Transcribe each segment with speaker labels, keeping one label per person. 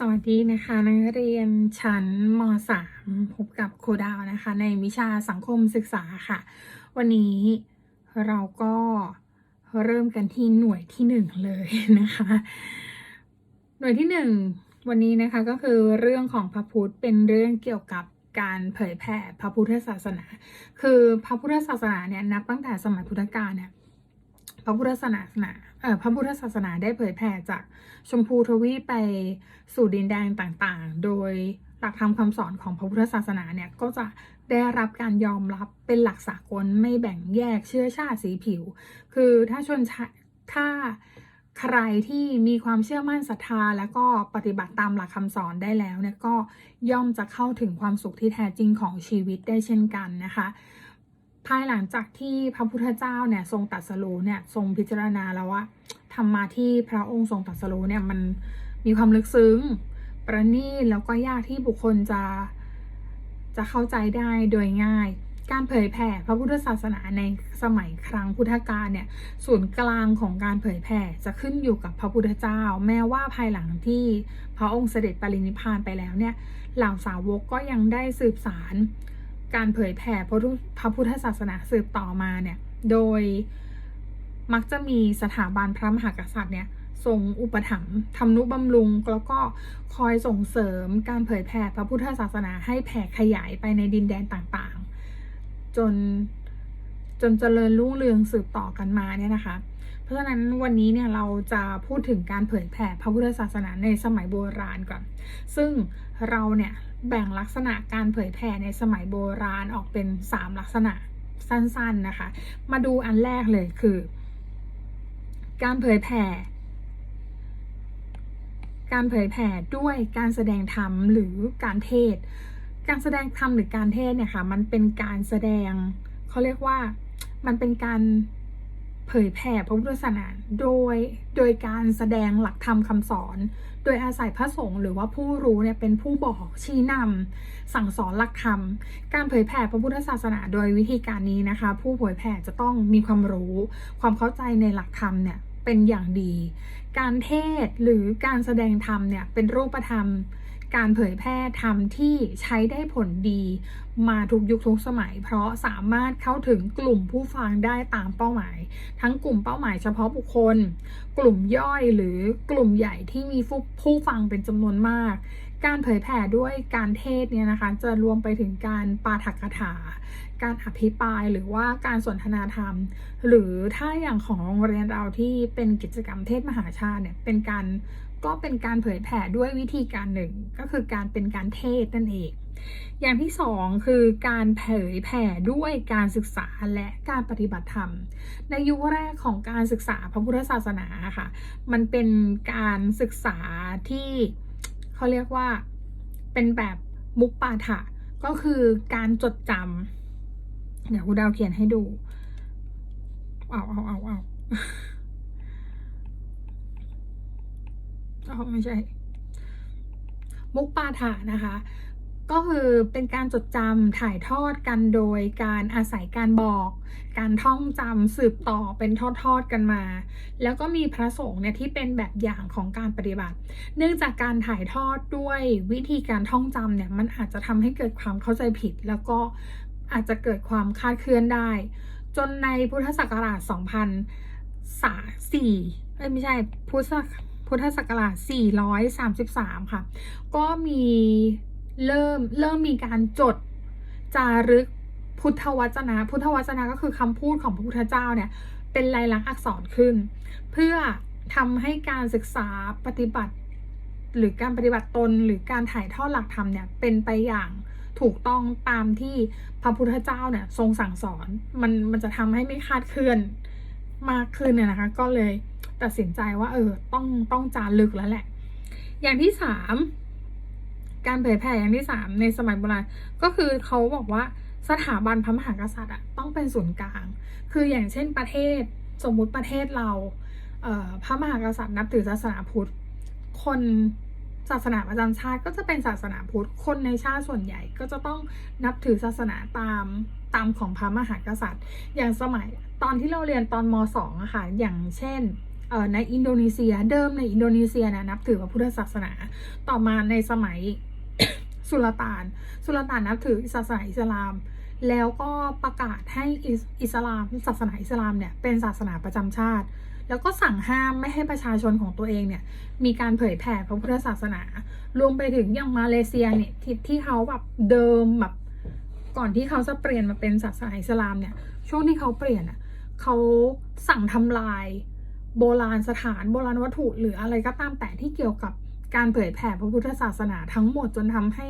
Speaker 1: สวัสดีนะคะนักเรียนชั้นม .3 พบกับครูดาวนะคะ ในวิชาสังคมศึกษาค่ะ วันนี้เราก็เริ่มกันที่หน่วยที่หนึ่งเลยนะคะ หน่วยที่หนึ่งวันนี้นะคะก็คือเรื่องของพระพุทธเป็นเรื่องเกี่ยวกับการเผยแผ่พระพุทธศาสนา คือพระพุทธศาสนาเนี่ยนับตั้งแต่สมัยพุทธกาลเนี่ย พระพุทธศาสนาเอ่อพระพุทธศาสนาได้เผยแผ่จากชมพูทวีปไปสู่ดินแดนต่างๆ โดยหลักธรรมคำสอนของพระพุทธศาสนาเนี่ยก็จะได้รับการยอมรับเป็นหลักสากลไม่แบ่งแยกเชื้อชาติสีผิว คือถ้าชนชาถ้าใครที่มีความเชื่อมั่นศรัทธา แล้วก็ปฏิบัติตามหลักคำสอนได้แล้วเนี่ยก็ย่อมจะเข้าถึงความสุขที่แท้จริงของชีวิตได้เช่นกันนะคะ ภายหลังจากที่พระพุทธเจ้าเนี่ยทรงตรัสรู้เนี่ยทรงพิจารณาแล้วว่าธรรมะที่พระองค์ทรงตรัสรู้เนี่ยมันมีความลึกซึ้ง ประณีตแล้วก็ยากที่บุคคลจะจะเข้าใจได้โดยง่าย การเผยแผ่พระพุทธศาสนาในสมัยครั้งพุทธกาลเนี่ยศูนย์กลางของการเผยแผ่จะขึ้นอยู่กับพระพุทธเจ้า แม้ว่าภายหลังที่พระองค์เสด็จปรินิพานไปแล้วเนี่ยเหล่าสาวกก็ยังได้สืบสาร การเผยแผ่พระพุทธพระพุทธศาสนาสืบต่อมาเนี่ย โดยมักจะมีสถาบันพระมหากษัตริย์เนี่ยทรงอุปถัมภ์ทำนุบำรุง แล้วก็คอยส่งเสริมการเผยแผ่พระพุทธศาสนาให้แผ่ขยายไปในดินแดนต่างๆ จนจนเจริญรุ่งเรืองสืบต่อกันมาเนี่ยนะคะ เพราะฉะนั้นวันนี้เนี่ยเราจะพูดถึงการเผยแผ่พระพุทธศาสนาในสมัยโบราณก่อน ซึ่ง เราเนี่ยแบ่งลักษณะการเผยแผ่ในสมัยโบราณออกเป็น 3 ลักษณะสั้นๆนะคะ มาดูอันแรกเลยคือ การเผยแผ่ การเผยแผ่ด้วยการแสดงธรรมหรือการเทศ การแสดงธรรมหรือการเทศเนี่ยค่ะมันเป็นการแสดงเขาเรียกว่ามันเป็นการเผยแผ่พระพุทธศาสนาโดยโดยการแสดงหลักธรรมคำสอน โดยอาศัยพระสงฆ์หรือว่าผู้รู้เนี่ยเป็นผู้บอกชี้นำสั่งสอนหลักธรรม การเผยแผ่พระพุทธศาสนาโดยวิธีการนี้นะคะ ผู้เผยแผ่จะต้องมีความรู้ ความเข้าใจในหลักธรรมเนี่ยเป็นอย่างดี การเทศหรือการแสดงธรรมเนี่ยเป็นรูปธรรม การเผยแพร่ธรรมที่ใช้ได้ผลดี มาทุกยุคทุกสมัย เพราะสามารถเข้าถึงกลุ่มผู้ฟังได้ตามเป้าหมาย ทั้งกลุ่มเป้าหมายเฉพาะบุคคล กลุ่มย่อยหรือกลุ่มใหญ่ที่มีผู้ฟังเป็นจำนวนมาก การเผยแผ่ด้วยการเทศเนี่ยนะคะ จะรวมไปถึงการปาฐกถา การอภิปรายหรือว่าการสนทนาธรรม หรือถ้าอย่างของโรงเรียนเราที่เป็นกิจกรรมเทศมหาชาติเนี่ยเป็นการ ก็เป็นการเผยแผ่ด้วยวิธีการหนึ่ง ก็คือการเป็นการเทศนั่นเอง อย่างที่สองคือการเผยแผ่ด้วยการศึกษาและการปฏิบัติธรรม ในยุคแรกของการศึกษาพระพุทธศาสนาค่ะ มันเป็นการศึกษาที่เขาเรียกว่าเป็นแบบมุกปาฐะก็คือการจดจำเดี๋ยวครูดาวเขียนให้ดู เอาเอาเอาเอา เอไม่ใช่ มุกปาฐะนะคะ ก็คือเป็นการจดจำถ่ายทอดกันโดยการอาศัยการบอก การท่องจำสืบต่อเป็นทอดๆกันมา แล้วก็มีพระสงฆ์เนี่ยที่เป็นแบบอย่างของการปฏิบัติ เนื่องจากการถ่ายทอดด้วยวิธีการท่องจำเนี่ยมันอาจจะทำให้เกิดความเข้าใจผิด แล้วก็อาจจะเกิดความคาดเคลื่อนได้ จนในพุทธศักราช 2004เอ้ยไม่ใช่พุทธศั พุทธศักราช 433 ค่ะ ก็มีเริ่มเริ่มมีการจดจารึกพุทธวจนะ พุทธวจนะก็คือคำพูดของพระพุทธเจ้าเนี่ย เป็นลายลักษณ์อักษรขึ้น เพื่อทำให้การศึกษาปฏิบัติ หรือการปฏิบัติตนหรือการถ่ายทอดหลักธรรมเนี่ยเป็นไปอย่างถูกต้องตามที่พระพุทธเจ้าเนี่ยทรงสั่งสอน มันมันจะทำให้ไม่คาดเคลื่อนมากขึ้นเนี่ยนะคะ ก็เลย ตัดสินใจว่า เออ ต้องต้องจารึกแล้วแหละ อย่างที่สามการเผยแผ่อย่างที่สามในสมัยโบราณก็คือเขาบอกว่าสถาบันพระมหากษัตริย์อะต้องเป็นศูนย์กลาง คืออย่างเช่นประเทศสมมุติประเทศเราเออพระมหากษัตริย์นับถือศาสนาพุทธ คนศาสนาประจำชาติก็จะเป็นศาสนาพุทธ คนในชาติส่วนใหญ่ก็จะต้องนับถือศาสนาตามตามของพระมหากษัตริย์ อย่างสมัยตอนที่เราเรียนตอนมสองอะค่ะ อย่างเช่นเในอินโดนีเซียเดิมในอินโดนีเซียนะนับถือพระพุทธศาสนา ต่อมาในสมัยสุลต่าน สุลต่านนับถือศาสนาอิสลาม แล้วก็ประกาศให้อิสอิสลามศาสนาอิสลามเนี่ยเป็นศาสนาประจำชาติ แล้วก็สั่งห้ามไม่ให้ประชาชนของตัวเองเนี่ยมีการเผยแผ่พระพุทธศาสนา รวมไปถึงอย่างมาเลเซียเนี่ยที่ที่เขาแบบเดิมแบบก่อนที่เขาจะเปลี่ยนมาเป็นศาสนาอิสลามเนี่ยช่วงที่เขาเปลี่ยนอะเขาสั่งทำลาย โบราณสถานโบราณวัตถุหรืออะไรก็ตามแต่ที่เกี่ยวกับการเผยแผ่พระพุทธศาสนาทั้งหมดจนทำให้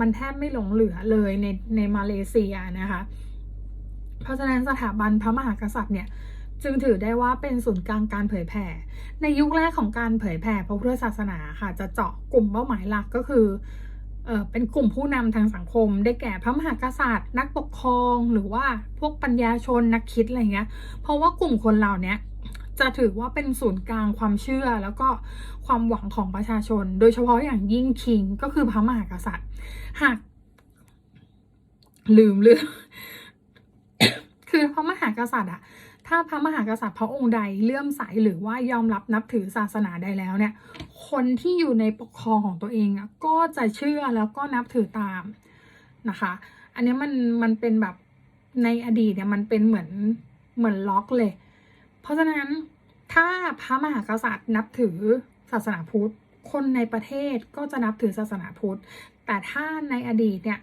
Speaker 1: มันแทบไม่หลงเหลือเลยในในมาเลเซียนะคะ เพราะฉะนั้นสถาบันพระมหากษัตริย์เนี่ยจึงถือได้ว่าเป็นศูนย์กลางการเผยแผ่ ในยุคแรกของการเผยแผ่พระพุทธศาสนาค่ะจะเจาะกลุ่มเป้าหมายหลักก็คือเออเป็นกลุ่มผู้นำทางสังคม ได้แก่พระมหากษัตริย์ นักปกครองหรือว่าพวกปัญญาชนนักคิดอะไรเงี้ย เพราะว่ากลุ่มคนเหล่านี้ จะถือว่าเป็นศูนย์กลางความเชื่อแล้วก็ความหวังของประชาชน โดยเฉพาะอย่างยิ่งคิงก็คือพระมหากษัตริย์ หาก ลืมเรื่องคือพระมหากษัตริย์อะถ้าพระมหากษัตริย์พระองค์ใดเลื่อมใสหรือว่ายอมรับนับถือศาสนาใดแล้วเนี่ย คนที่อยู่ในปกครองของตัวเองอะก็จะเชื่อแล้วก็นับถือตามนะคะ อันนี้มันมันเป็นแบบในอดีตเนี่ยมันเป็นเหมือนเหมือนล็อกเลย ราะฉะนั้นถ้าพระมหากษัตริย์นับถือศาสนาพุทธ คนในประเทศก็จะนับถือศาสนาพุทธ แต่ถ้าในอดีตเนี่ย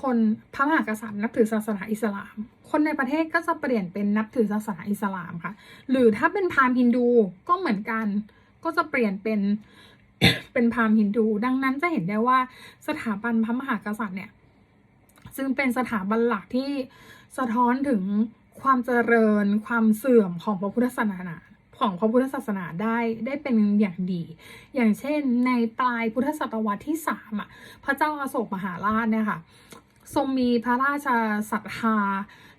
Speaker 1: คนพระมหากษัตริย์นับถือศาสนาอิสลาม คนในประเทศก็จะเปลี่ยนเป็นนับถือศาสนาอิสลามค่ะ หรือถ้าเป็นพราหมณ์ฮินดูก็เหมือนกัน ก็จะเปลี่ยนเป็นเป็นพราหมณ์ฮินดู ดังนั้นจะเห็นได้ว่าสถาบันพระมหากษัตริย์เนี่ย ซึ่งเป็นสถาบันหลักที่สะท้อนถึง ความเจริญความเสื่อมของพระพุทธศาสนาของพระพุทธศาสนาได้ได้เป็นอย่างดี อย่างเช่นในปลายพุทธศตวรรษที่สามอะพระเจ้าอาโศกมหาราชเนี่ยค่ะทรงมีพระราชศรัทธา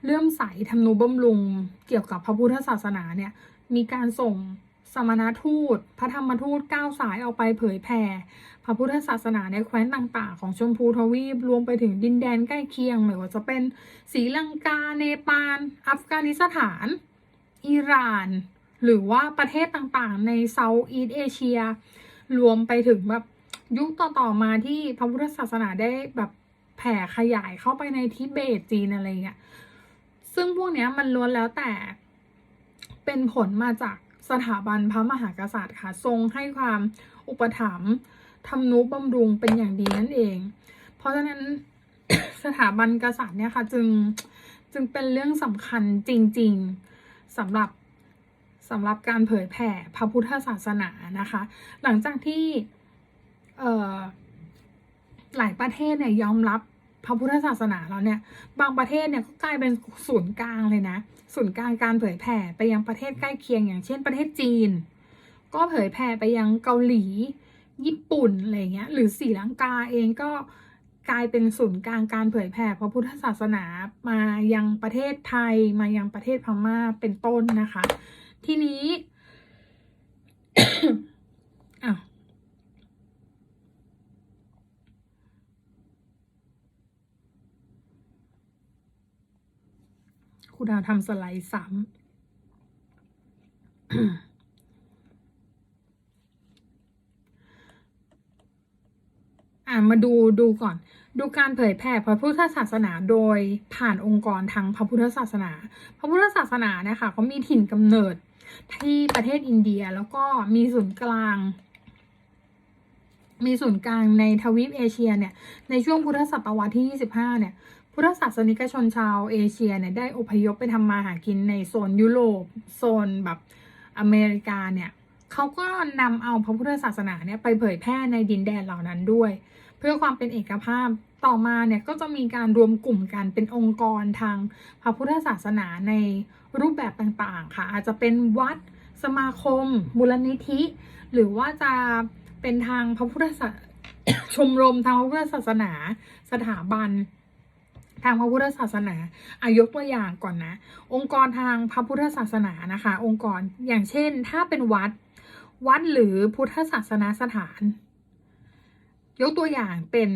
Speaker 1: เลื่อมใสทำนุบำรุงเกี่ยวกับพระพุทธศาสนาเนี่ยมีการส่ง สมณทูต พระธรรมทูตเก้าสายออกไปเผยแผ่พระพุทธศาสนาในแคว้นต่างๆ ของชมพูทวีป รวมไปถึงดินแดนใกล้เคียงไม่ว่าจะเป็นศรีลังกา เนปาล อัฟกานิสถาน อิหร่าน หรือว่าประเทศต่างๆ ในเซาท์อีสเอเชีย รวมไปถึงแบบยุคต่อๆมาที่พระพุทธศาสนาได้แบบแผ่ขยายเข้าไปในทิเบตจีนอะไรเงี้ย ซึ่งพวกเนี้ยมันล้วนแล้วแต่เป็นผลมาจาก สถาบันพระมหากษัตริย์ค่ะ ทรงให้ความอุปถัมภ์ทำนุบำรุงเป็นอย่างดีนั่นเอง เพราะฉะนั้นสถาบันกษัตริย์เนี่ยค่ะ จึงจึงเป็นเรื่องสำคัญจริง ๆสำหรับสำหรับการเผยแผ่พระพุทธศาสนานะคะ หลังจากที่หลายประเทศเนี่ยยอมรับ พระพุทธศาสนาแล้วเนี่ย บางประเทศเนี่ยก็กลายเป็นศูนย์กลางเลยนะ ศูนย์กลางการเผยแผ่ไปยังประเทศใกล้เคียงอย่างเช่นประเทศจีน ก็เผยแผ่ไปยังเกาหลี ญี่ปุ่นอะไรเงี้ย หรือศรีลังกาเองก็กลายเป็นศูนย์กลางการเผยแผ่พระพุทธศาสนามายังประเทศไทยมายังประเทศพม่าเป็นต้นนะคะ ทีนี้ อ้าว ครูดาวทำสไลด์ซ้ำอ่ามาดูดูก่อน ดูการเผยแผ่พระพุทธศาสนาโดยผ่านองค์กรทางพระพุทธศาสนา พระพุทธศาสนาเนี่ยค่ะเขามีถิ่นกำเนิดที่ประเทศอินเดียแล้วก็มีศูนย์กลาง มีศูนย์กลางในทวีปเอเชียเนี่ย ในช่วงพุทธศตวรรษที่ 25 เนี่ย พุทธศาสนิกชนชาวเอเชียเนี่ยได้อพยพไปทำมาหากินในโซนยุโรป โซนแบบอเมริกาเนี่ยเขาก็นำเอาพระพุทธศาสนาเนี่ยไปเผยแพร่ในดินแดนเหล่านั้นด้วย เพื่อความเป็นเอกภาพต่อมาเนี่ยก็จะมีการรวมกลุ่มกันเป็นองค์กรทางพระพุทธศาสนาในรูปแบบต่างๆค่ะ อาจจะเป็นวัดสมาคมมูลนิธิ หรือว่าจะ เป็นทางพระพุทธศาสชมรมทางพระพุทธศาสนา สถาบัน ทางพระพุทธศาสนาอายกตัวอย่างก่อนนะ องค์กรทางพระพุทธศาสนานะคะ องค์กรอย่างเช่น ถ้าเป็นวัด วัดหรือพุทธศาสนาสถาน ยกตัวอย่างเป็น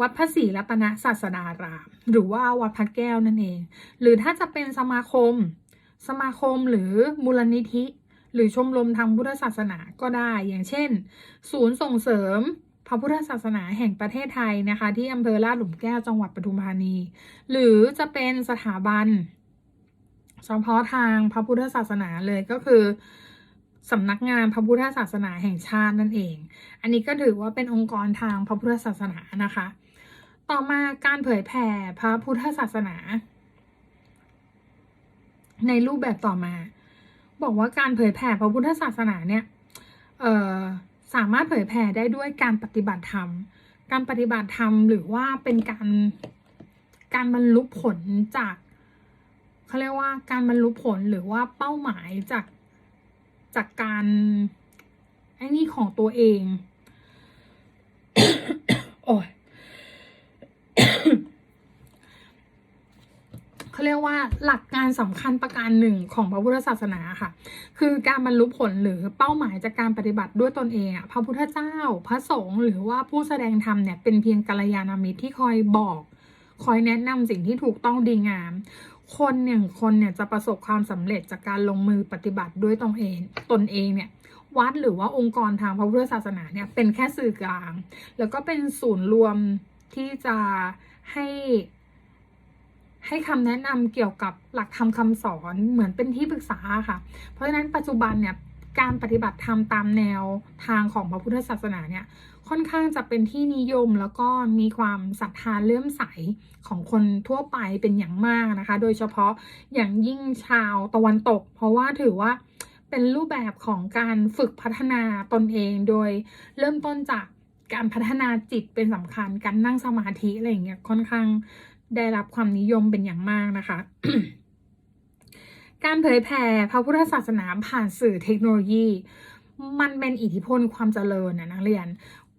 Speaker 1: วัดพระศรีรัตนศาสดาราม หรือว่าวัดพระแก้วนั่นเอง หรือถ้าจะเป็นสมาคม สมาคมหรือมูลนิธิ หรือชมรมทางพุทธศาสนาก็ได้ อย่างเช่น ศูนย์ส่งเสริมพระพุทธศาสนาแห่งประเทศไทยนะคะ ที่อำเภอลาดหลุมแก้วจังหวัดปทุมธานี หรือจะเป็นสถาบันเฉพาะทางพระพุทธศาสนาเลยก็คือสำนักงานพระพุทธศาสนาแห่งชาตินั่นเอง อันนี้ก็ถือว่าเป็นองค์กรทางพระพุทธศาสนานะคะ ต่อมาการเผยแผ่พระพุทธศาสนา ในรูปแบบต่อมา บอกว่าการเผยแผ่พระพุทธศาสนาเนี่ยเอ่อสามารถเผยแผ่ได้ด้วยการปฏิบัติธรรม การปฏิบัติธรรมหรือว่าเป็นการการบรรลุผลจากเขาเรียกว่าการบรรลุผลหรือว่าเป้าหมายจากจากการไอ้นี่ของตัวเอง โอ้ย เขาเรียกว่าหลักการสำคัญประการหนึ่งของพระพุทธศาสนาค่ะ คือการบรรลุผลหรือเป้าหมายจากการปฏิบัติด้วยตนเองพระพุทธเจ้า พระสงฆ์หรือว่าผู้แสดงธรรมเนี่ยเป็นเพียงกัลยาณมิตรที่คอยบอก คอยแนะนำสิ่งที่ถูกต้องดีงาม คนอย่างคนเนี่ยจะประสบความสำเร็จจากการลงมือปฏิบัติด้วยตนเองตนเองเนี่ยวัดหรือว่าองค์กรทางพระพุทธศาสนาเนี่ยเป็นแค่สื่อกลาง แล้วก็เป็นศูนย์รวมที่จะให้ ให้คำแนะนำเกี่ยวกับหลักธรรมคำสอนเหมือนเป็นที่ปรึกษาค่ะ เพราะฉะนั้นปัจจุบันเนี่ยการปฏิบัติธรรมตามแนวทางของพระพุทธศาสนาเนี่ยค่อนข้างจะเป็นที่นิยมแล้วก็มีความศรัทธาเลื่อมใสของคนทั่วไปเป็นอย่างมากนะคะ โดยเฉพาะอย่างยิ่งชาวตะวันตก เพราะว่าถือว่าเป็นรูปแบบของการฝึกพัฒนาตนเองโดยเริ่มต้นจากการพัฒนาจิตเป็นสำคัญการนั่งสมาธิอะไรอย่างเงี้ยค่อนข้าง ได้รับความนิยมเป็นอย่างมากนะคะ การเผยแผ่พระพุทธศาสนาผ่านสื่อเทคโนโลยี มันเป็นอิทธิพลความเจริญนะนักเรียน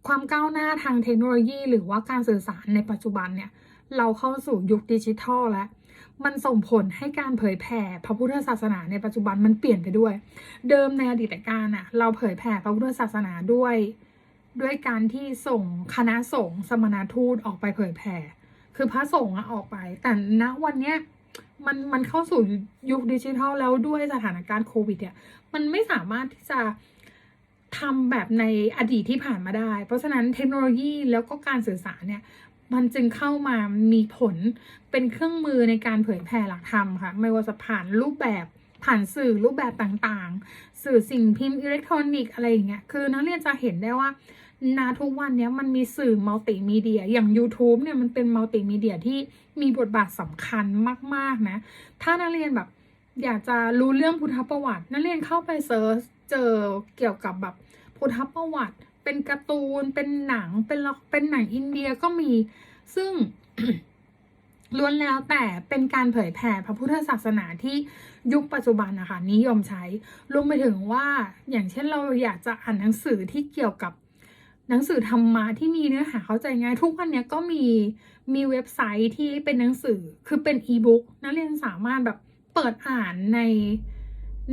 Speaker 1: ความก้าวหน้าทางเทคโนโลยี หรือว่าการสื่อสารในปัจจุบันเนี่ยเราเข้าสู่ยุคดิจิทัลแล้วมันส่งผลให้การเผยแผ่พระพุทธศาสนาในปัจจุบันมันเปลี่ยนไปด้วย เดิมในอดีตการอะเราเผยแผ่พระพุทธศาสนาด้วย ด้วยการที่ส่งคณะสงฆ์สมณทูตออกไปเผยแผ่ คือพระสงฆ์ออกไป แต่ณวันเนี้ยมันมันเข้าสู่ยุคดิจิทัลแล้วด้วยสถานการณ์โควิดเนี่ยมันไม่สามารถที่จะทำแบบในอดีตที่ผ่านมาได้ เพราะฉะนั้นเทคโนโลยีแล้วก็การสื่อสารเนี่ยมันจึงเข้ามามีผลเป็นเครื่องมือในการเผยแผ่หลักธรรมค่ะ ไม่ว่าจะผ่านรูปแบบผ่านสื่อรูปแบบต่างๆ สื่อสิ่งพิมพ์อิเล็กทรอนิกส์อะไรอย่างเงี้ยคือนักเรียนจะเห็นได้ว่า นาทุกวันเนี้ยมันมีสื่อมัลติมีเดีย อย่าง YouTube เนี่ยมันเป็นมัลติมีเดียที่มีบทบาทสำคัญมาก ๆ นะ ถ้านักเรียนแบบอยากจะรู้เรื่องพุทธประวัติ นักเรียนเข้าไปเซิร์ชเจอเกี่ยวกับแบบพุทธประวัติ เป็นการ์ตูน เป็นหนัง เป็นละเป็นหนังอินเดียก็มี ซึ่งล้วนแล้วแต่เป็นการเผยแผ่พระพุทธศาสนาที่ยุคปัจจุบันนะคะนิยมใช้รวมไปถึงว่าอย่างเช่นเราอยากจะอ่านหนังสือที่เกี่ยวกับ หนังสือธรรมะที่มีเนื้อหาเข้าใจง่าย ทุกวันนี้ก็มีมีเว็บไซต์ที่เป็นหนังสือคือเป็นอีบุ๊กนักเรียนสามารถแบบเปิดอ่านใน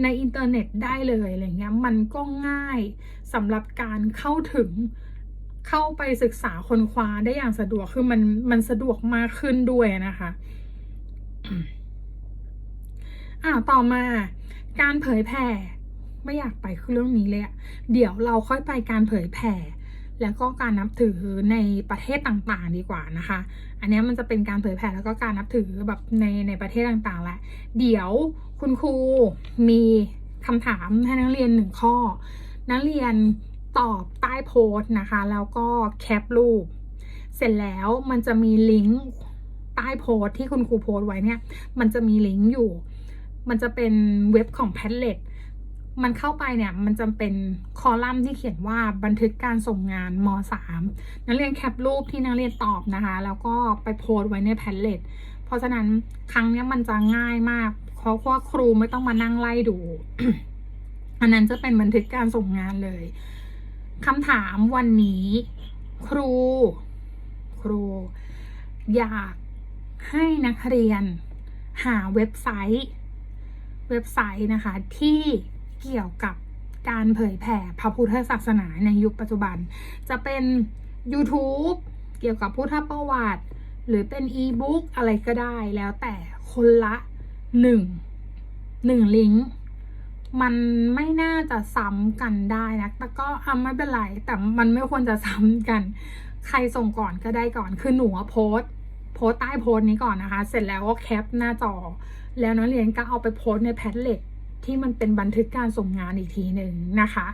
Speaker 1: ในอินเทอร์เน็ตได้เลยอะไรเงี้ยมันก็ง่ายสำหรับการเข้าถึงเข้าไปศึกษาค้นคว้าได้อย่างสะดวกคือมันมันสะดวกมากขึ้นด้วยนะคะอ่าต่อมาการเผยแผ่ไม่อยากไปคือเรื่องนี้เลยอะเดี๋ยวเราค่อยไปการเผยแผ่ แล้วก็การนับถือในประเทศต่างๆ ดีกว่านะคะ อันนี้มันจะเป็นการเผยแผ่แล้วก็การนับถือแบบในในประเทศต่างๆแหละ เดี๋ยวคุณครูมีคำถามให้นักเรียนหนึ่งข้อ นักเรียนตอบใต้โพสต์นะคะ แล้วก็แคปรูป เสร็จแล้วมันจะมีลิงก์ใต้โพสต์ที่คุณครูโพสต์ไว้เนี่ย มันจะมีลิงก์อยู่ มันจะเป็นเว็บของ Padlet มันเข้าไปเนี่ยมันจะเป็นคอลัมน์ที่เขียนว่าบันทึกการส่งงานม .3 นักเรียนแคปรูปที่นักเรียนตอบนะคะ แล้วก็ไปโพสต์ไว้ใน Padlet เพราะฉะนั้นครั้งนี้มันจะง่ายมาก เพราะว่าครูไม่ต้องมานั่งไล่ดู อันนั้นจะเป็นบันทึกการส่งงานเลยคำถามวันนี้ ครู ครู อยากให้นักเรียนหาเว็บไซต์ เว็บไซต์นะคะที่ เกี่ยวกับการเผยแผ่พระพุทธศาสนาในยุคปัจจุบัน จะเป็น YouTube เกี่ยวกับพุทธประวัติ หรือเป็นอีบุ๊กอะไรก็ได้แล้วแต่คนละหนึ่งหนึ่งลิงก์มันไม่น่าจะซ้ำกันได้นะ แต่ก็อ่ไม่เป็นไร แต่มันไม่ควรจะซ้ำกัน ใครส่งก่อนก็ได้ก่อน คือหนูโพสโพสใต้โพสนี้ก่อนนะคะ เสร็จแล้วก็แคปหน้าจอ แล้วน้องเรียนก็เอาไปโพสในแพทเล็ก ที่มันเป็นบันทึกการส่งงานอีกทีหนึ่งนะคะ